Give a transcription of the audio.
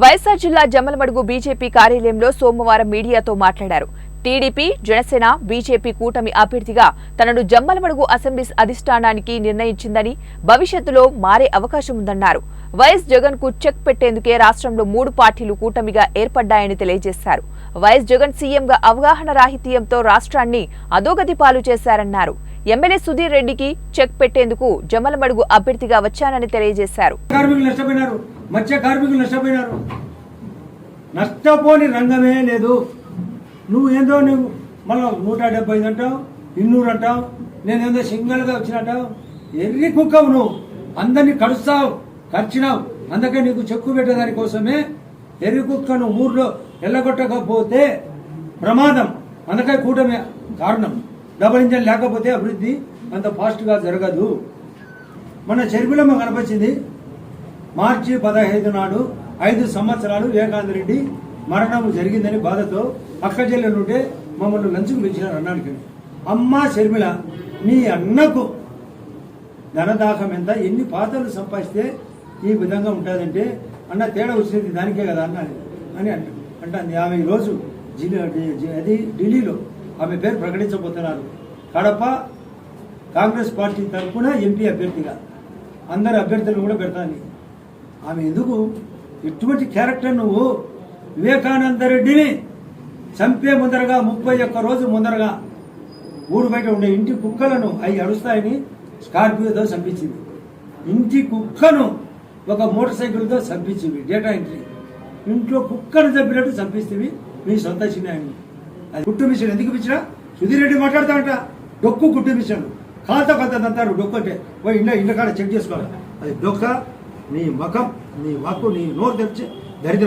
వైఎస్సార్ జిల్లా జమ్మలమడుగు బీజేపీ కార్యాలయంలో సోమవారం మీడియాతో మాట్లాడారు. టీడీపీ జనసేన బీజేపీ కూటమి అభ్యర్థిగా తనను జమ్మలమడుగు అసెంబ్లీ అధిష్టానానికి నిర్ణయించిందని భవిష్యత్తులో మారే అవకాశం ఉందన్నారు. వైఎస్ జగన్కు చెక్ పెట్టేందుకే రాష్ట్రంలో మూడు పార్టీలు కూటమిగా ఏర్పడ్డాయని తెలియజేశారు. వైఎస్ జగన్ సీఎంగా అవగాహన రాహిత్యంతో రాష్ట్రాన్ని అధోగతి పాలు చేశారన్నారు. ఎమ్మెల్యే సుధీర్ రెడ్డికి చెక్ పెట్టేందుకు జమ్మలమడుగు అభ్యర్థిగా వచ్చానని తెలియజేశారు. మత్స్య కార్మికులు నష్టపోయినారు. నష్టపోని రంగమే లేదు. నువ్వు ఏందో నువ్వు మళ్ళీ నూట డెబ్బై ఐదు అంటావు ఇన్నూరు అంటావు నేనేందో సింగల్గా వచ్చినట్టావు ఎర్రి కుక్కవు నువ్వు. అందరినీ కడుస్తావు ఖర్చినావు అందుకే నీకు చెక్కు పెట్టేదాని కోసమే ఎర్రి కుక్కను ఊర్లో ఎల్లగొట్టకపోతే ప్రమాదం. అందుకే కూటమి కారణం. డబల్ ఇంజన్ లేకపోతే అభివృద్ధి అంత ఫాస్ట్గా జరగదు. మన చెరువులమ్మ కనిపించింది మార్చి పదహైదు నాడు ఐదు సంవత్సరాలు వివేకానంద రెడ్డి మరణం జరిగిందని బాధతో అక్క చెల్లెలు ఉంటే మమ్మల్ని లంచుకు పిలిచినారు అన్నానికి అమ్మ షర్మిల నీ అన్నకు ధనదాహం ఎంత? ఎన్ని పాత్రలు సంపాదిస్తే ఈ విధంగా ఉంటుందంటే అన్న తేడా వచ్చింది దానికే కదా అన్నది అని అంట అంటుంది. ఆమె ఈరోజు జిల్లా అది ఢిల్లీలో ఆమె పేరు ప్రకటించబోతున్నారు. కడప కాంగ్రెస్ పార్టీ తరఫున ఎంపీ అభ్యర్థిగా. అందరు అభ్యర్థులు కూడా పెడతాను. ఆమె ఎందుకు ఎటువంటి క్యారెక్టర్ నువ్వు? వివేకానంద రెడ్డిని చంపే ముందరగా ముప్పై ఒక్క రోజు ముందరగా ఊరు బయట ఉండే ఇంటి కుక్కలను అవి అడుస్తాయని స్కార్పియోతో చంపించింది. ఇంటి కుక్కను ఒక మోటార్ సైకిల్తో చంపించింది డేటా ఎంట్రీ. ఇంట్లో కుక్కను చంపినట్టు చంపిస్తుంది మీ సొంత చిన్నాయని. అది కుట్టు మిషన్ ఎందుకు పిచ్చినా సుధీర్ రెడ్డి మాట్లాడతాడంట. డొక్కు కుట్టు మిషన్. కాలుతో కొంత అంటారు డొక్కు అంటే. పోయి ఇంట్లో ఇంట్లో కాడ చెక్ చేసుకోవాలి. అది డొక్క నీ ముఖం నీ వాక్కు నీ నోరు తెరిచి దరిద్ర